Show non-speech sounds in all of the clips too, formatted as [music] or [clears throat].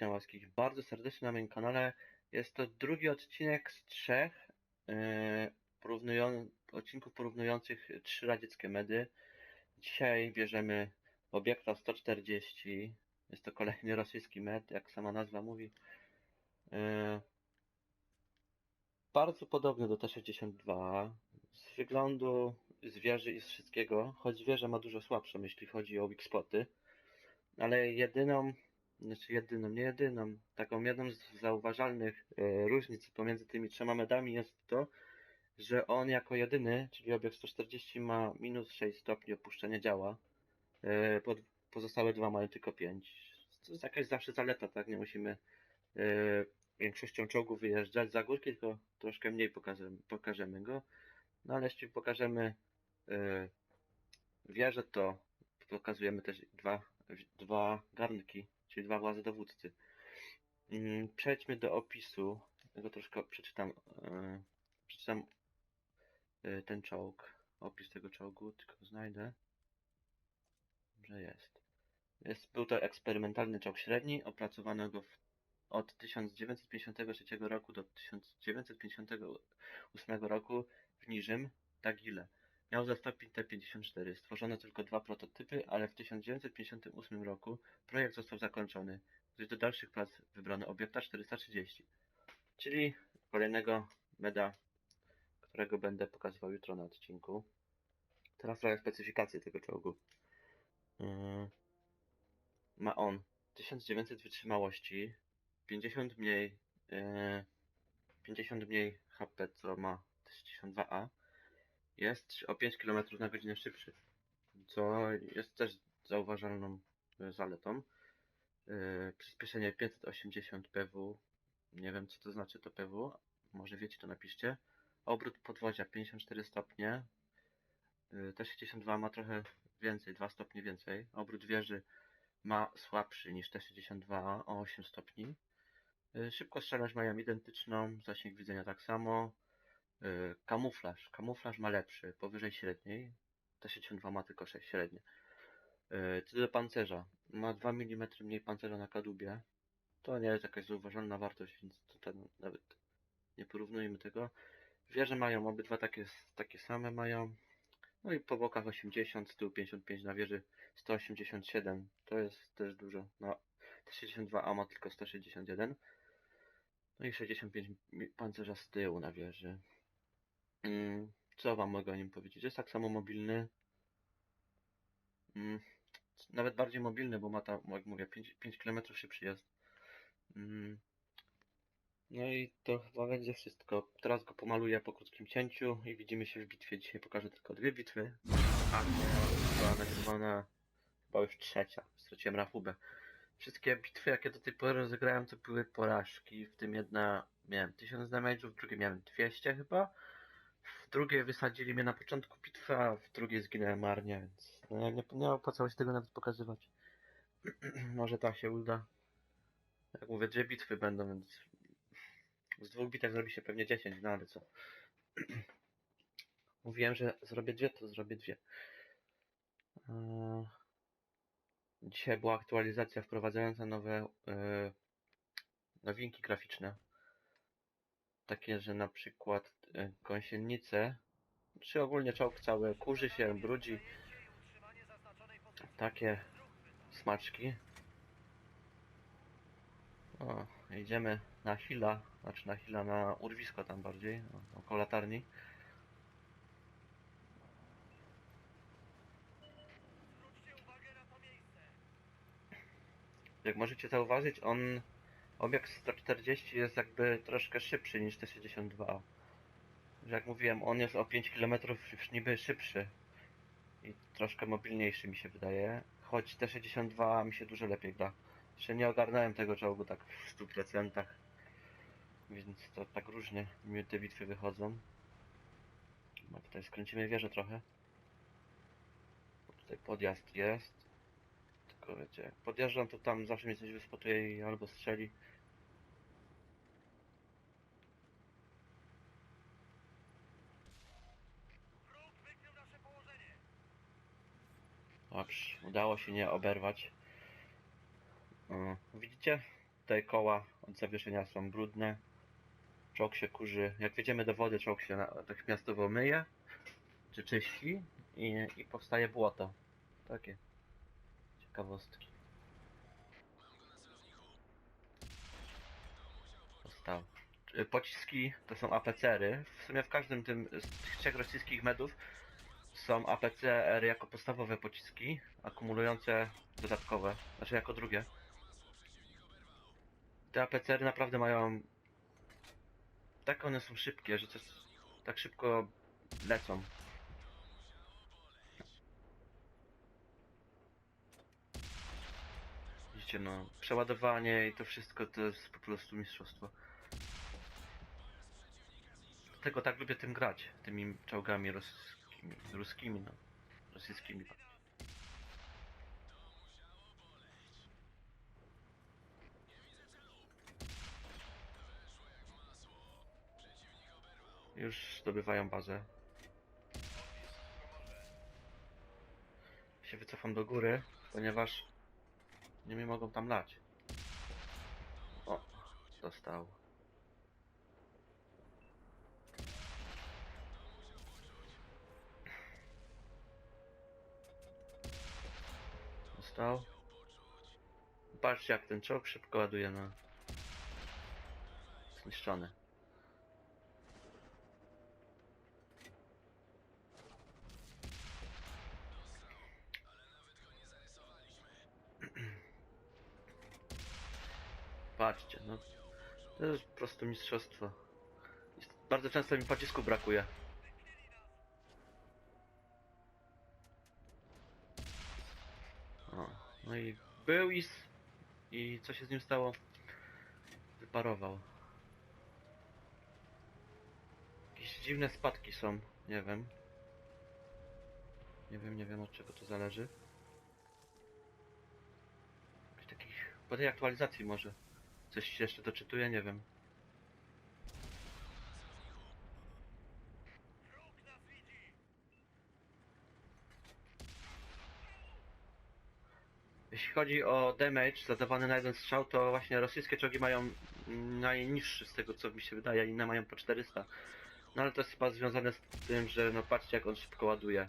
witam was bardzo serdecznie na moim kanale. Jest to drugi odcinek z trzech yy, porównują, odcinków porównujących trzy radzieckie medy. Dzisiaj bierzemy obiekta 140. Jest to kolejny rosyjski med, jak sama nazwa mówi. Yy, bardzo podobny do T-62. Z wyglądu, z wieży i z wszystkiego, choć wieża ma dużo słabszą, jeśli chodzi o weak spoty. Ale jedyną, znaczy jedyną, nie jedyną, taką jedną z zauważalnych e, różnic pomiędzy tymi trzema medami jest to, że on jako jedyny, czyli obiekt 140 ma minus 6 stopni opuszczenia działa. E, pod, pozostałe dwa mają tylko 5. To jest jakaś zawsze zaleta, tak? Nie musimy e, większością czołgów wyjeżdżać za górki, tylko troszkę mniej pokażemy, pokażemy go. No ale jeśli pokażemy wieżę, to pokazujemy też dwa, dwa garnki, czyli dwa władze dowódcy. Mm, Przejdźmy do opisu. Ja go troszkę przeczytam. e, Przeczytam e, ten czołg. Opis tego czołgu, tylko znajdę. Że jest. jest. Był to eksperymentalny czołg średni. Opracowano go w, od 1953 roku do 1958 roku w Niżym, Tagile. Miał za stopień T-54. Stworzono tylko dwa prototypy, ale w 1958 roku projekt został zakończony, gdyż do dalszych prac wybrano obiekta 430, czyli kolejnego meda, którego będę pokazywał jutro na odcinku. Teraz trochę specyfikacji tego czołgu. Yy, Ma on 1900 wytrzymałości, 50 mniej, yy, 50 mniej HP, co ma T-62A jest o 5 km na godzinę szybszy, co jest też zauważalną e, zaletą. Yy, Przyspieszenie 580 PW, nie wiem co to znaczy to PW, może wiecie to napiszcie. Obrót podwozia 54 stopnie, Yy, T62 ma trochę więcej, 2 stopnie więcej. Obrót wieży ma słabszy niż T62 o 8 stopni. Yy, Szybkostrzelność mają identyczną, zasięg widzenia tak samo. Yy, Kamuflaż. Kamuflaż ma lepszy, powyżej średniej. T62 ma tylko 6 średnie. Yy, Co do pancerza. Ma 2 mm mniej pancerza na kadłubie. To nie jest jakaś zauważalna wartość, więc to ten, nawet nie porównujmy tego. Wieże mają obydwa takie, takie same mają. No i po bokach 80, z tyłu 55 na wieży 187. To jest też dużo. No, T62A ma tylko 161. No i 65 mi- pancerza z tyłu na wieży. Mm, Co wam mogę o nim powiedzieć? Jest tak samo mobilny. Mm, Nawet bardziej mobilny, bo ma tam, jak mówię, 5, 5 km szybszy jest. No i to chyba będzie wszystko. Teraz go pomaluję po krótkim cięciu i widzimy się w bitwie. Dzisiaj pokażę tylko dwie bitwy. A była nagrywana chyba już trzecia. Straciłem rachubę. Wszystkie bitwy, jakie do tej pory rozegrałem, to były porażki. W tym jedna miałem 1000 damage'ów, w drugiej miałem 200 chyba. W drugiej wysadzili mnie na początku bitwy, a w drugiej zginąłem marnie, więc no, nie, nie opłacało się tego nawet pokazywać. [clears throat] Może ta się uda. Jak mówię, dwie bitwy będą, więc z dwóch bitew zrobi się pewnie 10, no ale co. [clears throat] Mówiłem, że zrobię dwie, to zrobię dwie. Eee, Dzisiaj była aktualizacja wprowadzająca nowe e, nowinki graficzne. Takie, że na przykład e, gąsienice, czy ogólnie czołg cały kurzy się, brudzi. Takie smaczki. O, idziemy na Hila, znaczy na Hila, na urwisko tam bardziej, około latarni. Jak możecie zauważyć, on obiekt 140 jest jakby troszkę szybszy niż T62. Że jak mówiłem, on jest o 5 km niby szybszy i troszkę mobilniejszy mi się wydaje, choć T62 mi się dużo lepiej gra. Jeszcze nie ogarnąłem tego czołgu tak w 100%, więc to tak różnie mi te bitwy wychodzą. No tutaj skręcimy wieżę trochę. Tutaj podjazd jest. Tylko wiecie, jak podjeżdżam, to tam zawsze mnie coś wyspotuje i albo strzeli. Dobrze, udało się nie oberwać. Widzicie? tutaj koła od zawieszenia są brudne. Czołg się kurzy. Jak wjedziemy do wody, czołg się na- natychmiastowo myje, czy czyści i, i powstaje błoto. Takie ciekawostki. Powstał. Y, Pociski to są APCR-y. W sumie w każdym tym z tych trzech rosyjskich medów są APCR jako podstawowe pociski, akumulujące dodatkowe, znaczy jako drugie. Te APCR naprawdę mają. Tak one są szybkie, że coś tak szybko lecą. No, przeładowanie i to wszystko to jest po prostu mistrzostwo. Dlatego tak lubię tym grać, tymi czołgami rosyjskimi, ruskimi, no, rosyjskimi. Już zdobywają bazę. Się wycofam do góry, ponieważ nie mnie mogą tam lać. O, dostał. Dostał. Patrzcie jak ten czołg szybko ładuje na... Zniszczony. Patrzcie, no. To jest po prostu mistrzostwo. Bardzo często mi pocisku brakuje. O, no i był i, i co się z nim stało? Wyparował. Jakieś dziwne spadki są, nie wiem. Nie wiem, nie wiem od czego to zależy. Jakichś takich... Po tej aktualizacji może. Coś się jeszcze doczytuje, nie wiem. Jeśli chodzi o damage zadawany na jeden strzał, to właśnie rosyjskie czołgi mają najniższy z tego co mi się wydaje, inne mają po 400. No ale to jest chyba związane z tym, że no patrzcie jak on szybko ładuje.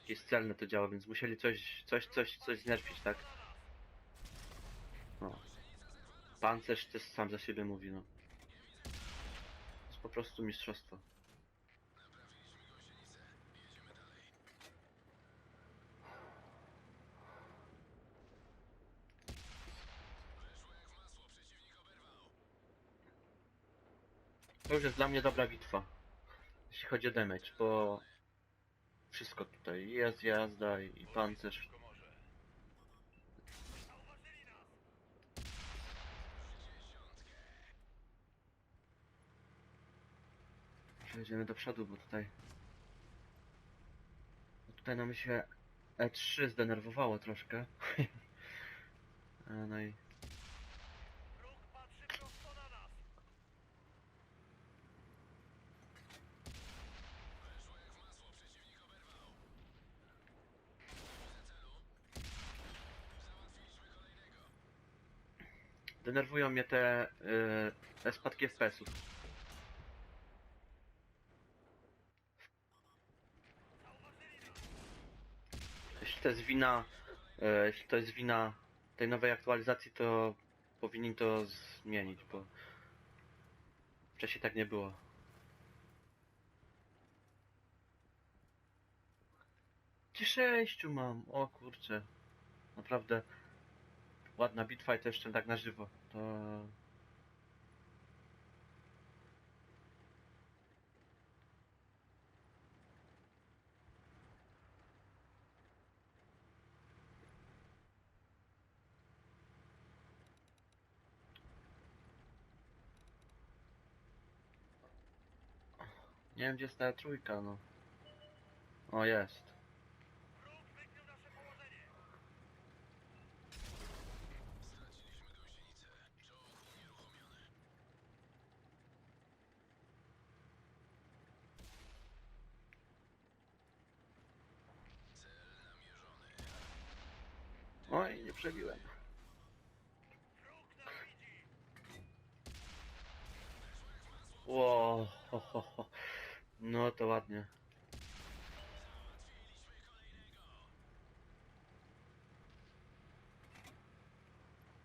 Jakieś celne to działa, więc musieli coś, coś, coś, coś znerfić, tak? No. Pancerz też sam za siebie mówi, no. To jest po prostu mistrzostwo. To już jest dla mnie dobra bitwa. Jeśli chodzi o damage, bo wszystko tutaj jest jazda i pancerz. Przejdziemy do przodu, bo tutaj. Bo tutaj nam się E3 zdenerwowało troszkę. A, [laughs] no i denerwują mnie te, yy, te spadki FPS-ów. Zauważyli nas! Jeśli to jest wina, e, jeśli to jest wina tej nowej aktualizacji, to powinni to zmienić, bo wcześniej tak nie było. Gdzie sześciu mam? O kurczę. Naprawdę ładna bitwa i to jeszcze tak na żywo. To Nie wiem, gdzie jest ta trójka, no. O, jest. Oj, nie przebiłem. Wow. No to ładnie.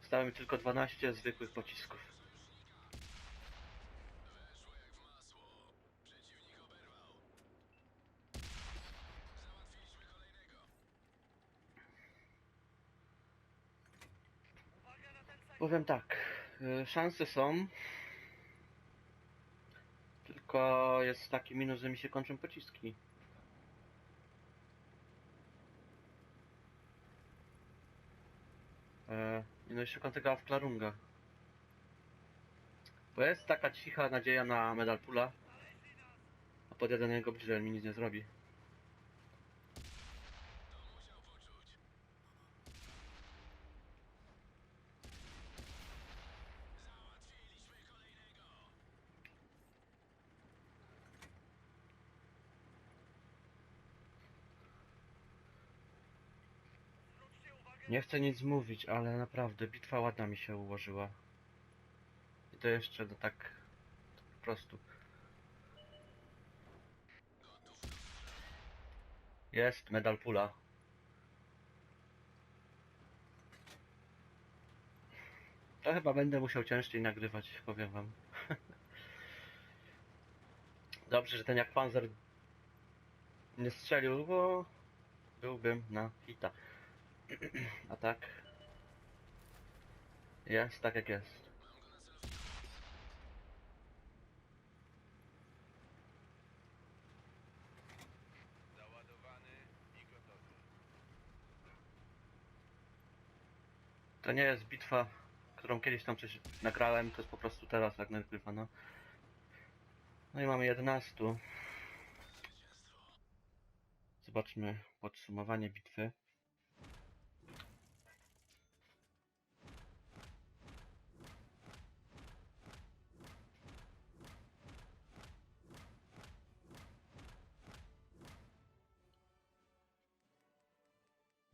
Zostało mi tylko 12 zwykłych pocisków. Powiem tak, y, szanse są. Tylko jest taki minus, że mi się kończą pociski. E, no i szukam tego w Klarunga. Bo jest taka cicha nadzieja na medal pula, a podjadę na niego bliżej, mi nic nie zrobi. Nie chcę nic mówić, ale naprawdę bitwa ładna mi się ułożyła. I to jeszcze no tak po prostu. Jest medal pula. To chyba będę musiał ciężciej nagrywać, powiem wam. [laughs] Dobrze, że ten jak panzer nie strzelił, bo byłbym na hita. A tak? Jest tak jak jest. To nie jest bitwa, którą kiedyś tam coś nagrałem, to jest po prostu teraz jak nagrywano. No i mamy 11. Zobaczmy podsumowanie bitwy.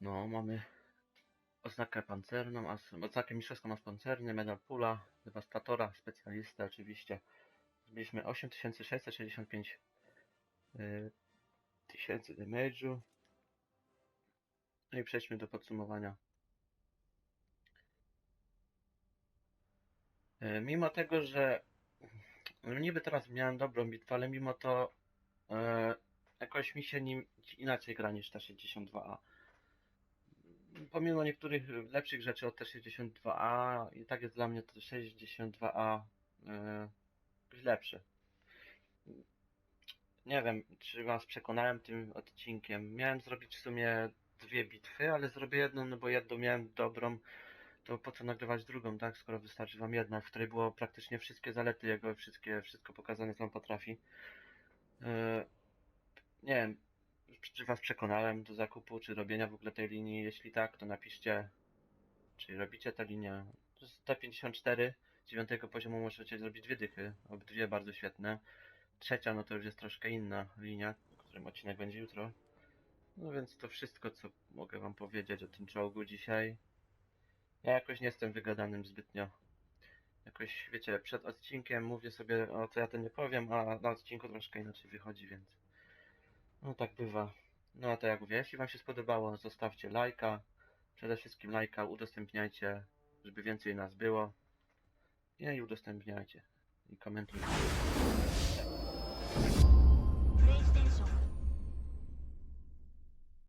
No, mamy oznakę pancerną, oznakę mistrzowską as pancerny, medal pula, dewastatora, specjalistę oczywiście. Zbiliśmy 8665 y, tysięcy damage'u. No i przejdźmy do podsumowania. Y, Mimo tego, że no niby teraz miałem dobrą bitwę, ale mimo to e, jakoś mi się nim inaczej gra niż ta 62A pomimo niektórych lepszych rzeczy od T62A i tak jest dla mnie to 62A yy, lepszy. Nie wiem, czy was przekonałem tym odcinkiem. Miałem zrobić w sumie dwie bitwy, ale zrobię jedną, no bo jedną miałem dobrą, to po co nagrywać drugą, tak? Skoro wystarczy wam jedna, w której było praktycznie wszystkie zalety jego, wszystkie, wszystko pokazane co on potrafi. Yy, nie wiem, czy was przekonałem do zakupu, czy robienia w ogóle tej linii? Jeśli tak, to napiszcie, czy robicie tę linię. To jest T54, dziewiątego poziomu możecie zrobić dwie dychy, obydwie bardzo świetne. Trzecia, no to już jest troszkę inna linia, o którym odcinek będzie jutro. No więc to wszystko, co mogę wam powiedzieć o tym czołgu dzisiaj. Ja jakoś nie jestem wygadanym zbytnio. Jakoś, wiecie, przed odcinkiem mówię sobie, o co ja to nie powiem, a na odcinku troszkę inaczej wychodzi, więc... No tak bywa. No a to jak mówię, jeśli wam się spodobało, zostawcie lajka. Przede wszystkim lajka udostępniajcie, żeby więcej nas było. I udostępniajcie. I komentujcie.